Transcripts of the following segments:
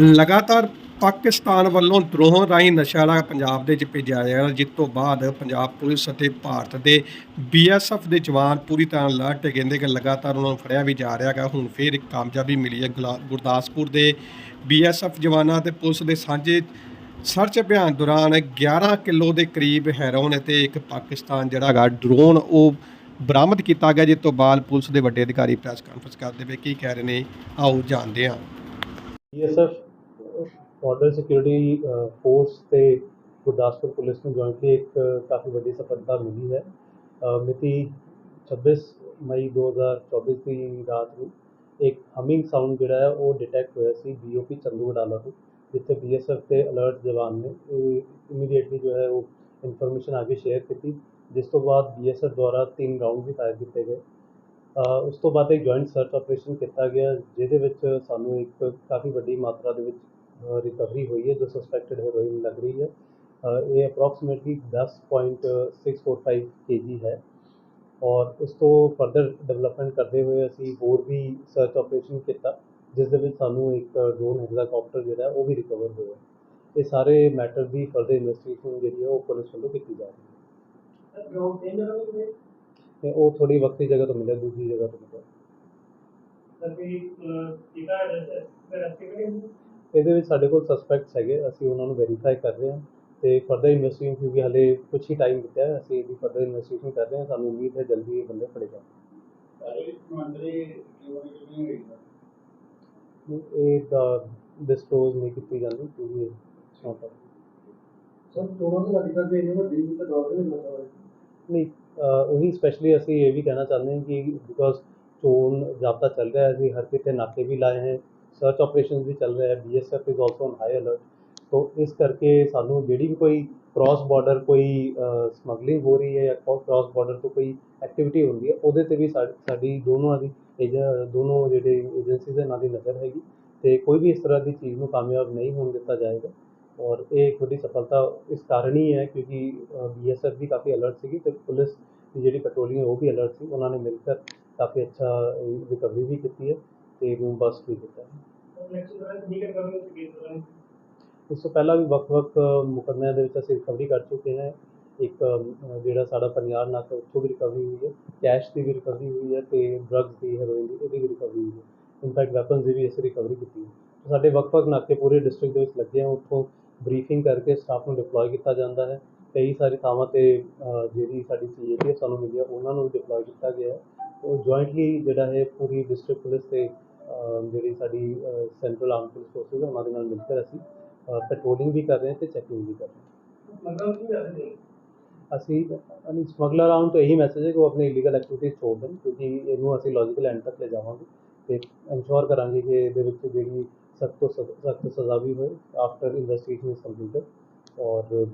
ਲਗਾਤਾਰ ਪਾਕਿਸਤਾਨ ਵੱਲੋਂ ਡਰੋਨ ਰਾਹੀਂ ਨਸ਼ਾ ਵਾਲਾ ਪੰਜਾਬ ਦੇ ਵਿੱਚ ਭੇਜਿਆ ਜਾ ਰਿਹਾ ਜਿਸ ਤੋਂ ਬਾਅਦ ਪੰਜਾਬ ਪੁਲਿਸ ਅਤੇ ਭਾਰਤ ਦੇ ਬੀਐਸਐਫ ਦੇ ਜਵਾਨ ਪੂਰੀ ਤਰ੍ਹਾਂ ਅਲਰਟ ਹੈ। ਕਹਿੰਦੇ ਕਿ ਲਗਾਤਾਰ ਉਹਨਾਂ ਨੂੰ ਫੜਿਆ ਵੀ ਜਾ ਰਿਹਾ ਹੈਗਾ। ਹੁਣ ਫਿਰ ਇੱਕ ਕਾਮਯਾਬੀ ਮਿਲੀ ਹੈ। ਗੁਲਾ- ਗੁਰਦਾਸਪੁਰ ਦੇ ਬੀਐਸਐਫ ਜਵਾਨਾਂ ਤੇ ਪੁਲਿਸ ਦੇ ਸਾਂਝੇ ਸਰਚ ਅਭਿਆਨ ਦੌਰਾਨ 11 ਕਿਲੋ ਦੇ ਕਰੀਬ ਹੈਰੋਨ ਅਤੇ ਇੱਕ ਪਾਕਿਸਤਾਨ ਜਿਹੜਾ ਹੈਗਾ ਡਰੋਨ ਉਹ ਬਰਾਮਦ ਕੀਤਾ ਗਿਆ, ਜਿਸ ਤੋਂ ਬਾਅਦ ਪੁਲਿਸ ਦੇ ਵੱਡੇ ਅਧਿਕਾਰੀ ਪ੍ਰੈਸ ਕਾਨਫਰੰਸ ਕਰਦੇ ਹੋਏ ਕੀ ਕਹਿ ਰਹੇ ਨੇ? ਆਓ ਜਾਣਦੇ ਹਾਂ। ਬੀਐਸਐਫ ਬਾਰਡਰ ਸਿਕਿਉਰਿਟੀ ਫੋਰਸ ਤੇ ਗੁਰਦਾਸਪੁਰ ਪੁਲਿਸ ਨੂੰ ਜੁਆਇੰਟਲੀ ਇੱਕ ਕਾਫੀ ਵੱਡੀ ਸਫਲਤਾ ਮਿਲੀ ਹੈ ਅ, ਮਿਤੀ 26 ਮਈ 2024 ਦੀ ਰਾਤ ਨੂੰ ਇੱਕ ਹਮਿੰਗ ਸਾਊਂਡ ਜਿਹੜਾ ਹੈ ਉਹ ਡਿਟੈਕਟ ਹੋਇਆ ਸੀ ਬੀਓਪੀ ਚੰਦੂ ਵਡਾਲਾ ਤੋਂ ਜਿੱਥੇ ਬੀਐਸਐਫ ਦੇ ਅਲਰਟ ਜਵਾਨ ਨੇ ਇਮੀਡੀਏਟਲੀ ਜੋ ਹੈ ਉਹ ਇਨਫੋਰਮੇਸ਼ਨ ਆਗੇ ਸ਼ੇਅਰ ਕੀਤੀ ਜਿਸ ਤੋਂ ਬਾਅਦ ਬੀਐਸਐਫ ਦੁਆਰਾ ਤਿੰਨ ਰਾਊਂਡ ਵੀ ਫਾਇਰ ਕੀਤੇ ਗਏ ਅ, ਉਸ ਤੋਂ ਬਾਅਦ ਇੱਕ ਜੁਆਇੰਟ ਸਰਚ ਆਪਰੇਸ਼ਨ ਕੀਤਾ ਗਿਆ, ਜਿਹਦੇ ਵਿੱਚ ਸਾਨੂੰ ਇੱਕ ਕਾਫੀ ਵੱਡੀ ਮਾਤਰਾ ਦੇ ਵਿੱਚ ਰਿਕਵਰੀ ਹੋਈ ਹੈ, ਜੋ ਸਸਪੈਕਟਡ ਹੈਰੋਇਨ ਲੱਗ ਰਹੀ ਹੈ। ਇਹ ਅਪਰੋਕਸੀਮੇਟਲੀ 10.645 kg ਹੈ। ਔਰ ਉਸ ਤੋਂ ਫਰਦਰ ਡਿਵੈਲਪਮੈਂਟ ਕਰਦੇ ਹੋਏ ਅਸੀਂ ਹੋਰ ਵੀ ਸਰਚ ਆਪਰੇਸ਼ਨ ਕੀਤਾ, ਜਿਸ ਦੇ ਵਿੱਚ ਸਾਨੂੰ ਇੱਕ ਡਰੋਨ ਹੈਲੀਕਾਪਟਰ ਜਿਹੜਾ, ਉਹ ਵੀ ਰਿਕਵਰ ਹੋਇਆ। ਇਹ ਸਾਰੇ ਮੈਟਰ ਦੀ ਫਰਦਰ ਇਨਵੈਸਟੀਗੇਸ਼ਨ ਜਿਹੜੀ ਹੈ, ਉਹ ਪੁਲਿਸ ਵੱਲੋਂ ਕੀਤੀ ਜਾ ਰਹੀ ਹੈ। ਤੇ ਉਹ ਥੋੜੀ ਵਕਤੀ ਜਗ੍ਹਾ ਤੋਂ ਮਿਲਿਆ ਦੂਜੀ ਜਗ੍ਹਾ ਤੋਂ ਮਿਲਿਆ। ਇਹਦੇ ਵਿੱਚ ਸਾਡੇ ਕੋਲ ਸਸਪੈਕਟਸ ਹੈਗੇ ਅਸੀਂ ਉਹਨਾਂ ਨੂੰ ਵੈਰੀਫਾਈ ਕਰ ਰਹੇ ਹਾਂ ਤੇ ਫਰਦਰ ਇਨਵੈਸਟੀਗੇਸ਼ਨ ਕਿਉਂਕਿ ਹਲੇ ਕੁਝ ਹੀ ਟਾਈਮ ਦਿੱਤਾ ਹੈ ਅਸੀਂ ਇਹਦੀ ਫਰਦਰ ਇਨਵੈਸਟੀਗੇਸ਼ਨ ਕਰ ਰਹੇ ਹਾਂ ਸਾਨੂੰ ਉਮੀਦ ਹੈ ਜਲਦੀ ਇਹ ਬੰਦੇ ਫੜੇ ਜਾਣ। ਸਾਰੇ ਮੰਤਰੀ ਕਿਉਂ ਨਹੀਂ ਹੋਈ? ਇਹ ਡਿਸਕਲੋਜ਼ ਨਹੀਂ ਕੀਤੀ ਜਾਂਦੀ ਕਿਉਂਕਿ ਇਹ a- ਸਰ ਦੋਨੋਂ ਦੇ ਲੱਗ ਕਰਦੇ ਨੇ ਵੱਡੀ ਵੀ ਤਾਂ ਦੌੜ ਦੇ ਨਹੀਂ ਉਹੀ ਸਪੈਸ਼ਲੀ ਅਸੀਂ ਇਹ ਵੀ ਕਹਿਣਾ ਚਾਹੁੰਦੇ ਹਾਂ ਕਿ ਬਿਕੋਜ਼ ਚੋਣ ਜਾਬਤਾ ਚੱਲ ਰਿਹਾ ਹੈ, ਅਸੀਂ ਹਰ ਕਿਤੇ ਨਾਕੇ ਵੀ ਲਾਏ ਹੈ ਸਰਚ ਆਪਰੇਸ਼ਨਸ ਵੀ ਚੱਲ ਰਿਹਾ ਹੈ BSF is also on high alert ਤੋਂ ਇਸ ਕਰਕੇ ਸਾਨੂੰ ਜਿਹੜੀ ਵੀ ਕੋਈ ਕ੍ਰਾਸ ਬਾਰਡਰ ਕੋਈ ਸਮਗਲਿੰਗ ਹੋ ਰਹੀ ਹੈ ਜਾਂ ਕ੍ਰਾਸ ਬਾਰਡਰ ਤੋਂ ਕੋਈ ਐਕਟੀਵਿਟੀ ਹੁੰਦੀ ਹੈ, ਉਹਦੇ ਤੇ ਵੀ ਸਾਡੀ ਦੋਨੋਂ ਦੀ ਏਜ, ਦੋਨੋਂ ਜਿਹੜੇ ਏਜੰਸੀਜ਼ ਹੈ, ਇਹਨਾਂ ਦੀ ਨਜ਼ਰ ਹੈਗੀ। ਤੇ ਕੋਈ ਵੀ ਇਸ ਤਰ੍ਹਾਂ ਦੀ ਚੀਜ਼ ਨੂੰ ਕਾਮਯਾਬ ਨਹੀਂ ਹੋਣ ਦਿੱਤਾ ਜਾਏਗਾ। ਔਰ ਇਹ ਇੱਕ ਵੱਡੀ ਸਫਲਤਾ ਇਸ ਕਾਰਨ ਹੀ ਹੈ ਕਿਉਂਕਿ ਬੀਐਸਐਫ ਵੀ ਕਾਫੀ ਅਲਰਟ ਸੀਗੀ ਤੇ ਪੁਲਿਸ ਦੀ ਜਿਹੜੀ ਪੈਟਰੋਲਿੰਗ ਹੈ ਉਹ ਵੀ ਅਲਰਟ ਸੀ ਉਹਨਾਂ ਨੇ ਮਿਲ ਕੇ ਕਾਫੀ ਅੱਛਾ ਰਿਕਵਰੀ ਵੀ ਕੀਤੀ ਹੈ ਤੇ ਰੂਮ ਬਸਟ ਵੀ ਕੀਤਾ ਹੈ ਨੈਕਸਟ ਤਰ੍ਹਾਂ ਨਹੀਂ ਕਰ ਕਰਦੇ ਸੀ ਕੇਸ ਤਰ੍ਹਾਂ ਇਸ ਤੋਂ ਪਹਿਲਾਂ ਵੀ ਵੱਖ-ਵੱਖ ਮੁਕੱਦਮਿਆਂ ਦੇ ਵਿੱਚ ਅਸੀਂ ਰਿਕਵਰੀ ਕਰ ਚੁੱਕੇ ਹਾਂ ਇੱਕ ਅ, ਜਿਹੜਾ ਸਾਡਾ ਪਨਿਆਰ ਨਾਕਾ ਉੱਥੋਂ ਵੀ ਰਿਕਵਰੀ ਹੋਈ ਹੈ ਕੈਸ਼ ਦੀ ਵੀ ਰਿਕਵਰੀ ਹੋਈ ਹੈ ਤੇ ਡਰੱਗਸ ਦੀ ਹੈਰੋਇਨ ਦੀ ਇਹਦੀ ਵੀ ਰਿਕਵਰੀ ਹੋਈ ਹੈ ਇਨਫੈਕਟ ਵੈਪਨਸ ਦੀ ਵੀ ਅਸੀਂ ਰਿਕਵਰੀ ਕੀਤੀ ਹੈ ਸਾਡੇ ਵੱਖ-ਵੱਖ ਨਾਕੇ ਪੂਰੇ ਡਿਸਟ੍ਰਿਕਟ ਦੇ ਵਿੱਚ ਲੱਗੇ ਆ ਉੱਥੋਂ ਬਰੀਫਿੰਗ ਕਰਕੇ ਸਟਾਫ ਨੂੰ ਡਿਪਲੋਏ ਕੀਤਾ ਜਾਂਦਾ ਹੈ। ਕਈ ਸਾਰੀ ਥਾਵਾਂ ਤੇ ਜਿਹੜੀ ਸਾਡੀ ਸੀਏਟੀ ਸਾਨੂੰ ਮਿਲੀ ਹੈ ਉਹਨਾਂ ਨੂੰ ਡਿਪਲੋਏ ਕੀਤਾ ਗਿਆ ਹੈ। ਉਹ ਜੁਆਇੰਟਲੀ ਜਿਹੜਾ ਹੈ ਪੂਰੀ ਡਿਸਟ੍ਰਿਕਟ ਪੁਲਿਸ ਤੇ ਜਿਹੜੀ ਸਾਡੀ ਸੈਂਟਰਲ ਆਰਮ ਪੁਲਿਸ ਫੋਰਸਿਸ ਉਹਨਾਂ ਦੇ ਨਾਲ ਮਿਲ ਕੇ ਅਸੀਂ ਪੈਟਰੋਲਿੰਗ ਵੀ ਕਰ ਰਹੇ ਹਾਂ ਤੇ ਚੈਕਿੰਗ ਵੀ ਕਰ ਰਹੇ ਹਾਂ। ਹੈ? ਅਸੀਂ ਅਨੀ ਸਮਗਲਰ ਆਉਂ ਤੋਂ ਇਹੀ ਮੈਸੇਜ ਹੈ ਕਿ ਉਹ ਆਪਣੀ ਇਲੀਗਲ ਐਕਟੀਵਿਟੀਜ਼ ਛੋੜ ਦੇਣ ਕਿਉਂਕਿ ਇਹਨੂੰ ਅਸੀਂ ਲੌਜੀਕਲ ਐਂਡ ਤੱਕ ਲੈ ਜਾਵਾਂਗੇ ਤੇ ਇਨਸ਼ੋਰ ਕਰਾਂਗੇ ਕਿ ਇਹਦੇ ਵਿੱਚ ਜਿਹੜੀ ਸਖਤ ਤੋਂ ਸਖਤ ਸਜ਼ਾ ਵੀ ਹੋਏ ਆਫਟਰ ਇਨਵੈਸਟੀਗੇਸ਼ਨ ਇਜ਼ ਕੰਪਲੀਟਡ ਔਰ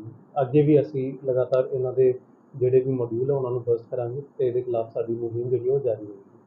ਅੱਗੇ ਵੀ ਅਸੀਂ ਲਗਾਤਾਰ ਇਹਨਾਂ ਦੇ ਜਿਹੜੇ ਵੀ ਮੋਡਿਊਲ ਹੈ ਉਹਨਾਂ ਨੂੰ ਬਰਸਟ ਕਰਾਂਗੇ ਤੇ ਇਹਦੇ ਖਿਲਾਫ ਸਾਡੀ ਮੁਹਿੰਮ ਜਿਹੜੀ ਉਹ ਜਾਰੀ ਹੋਵੇਗੀ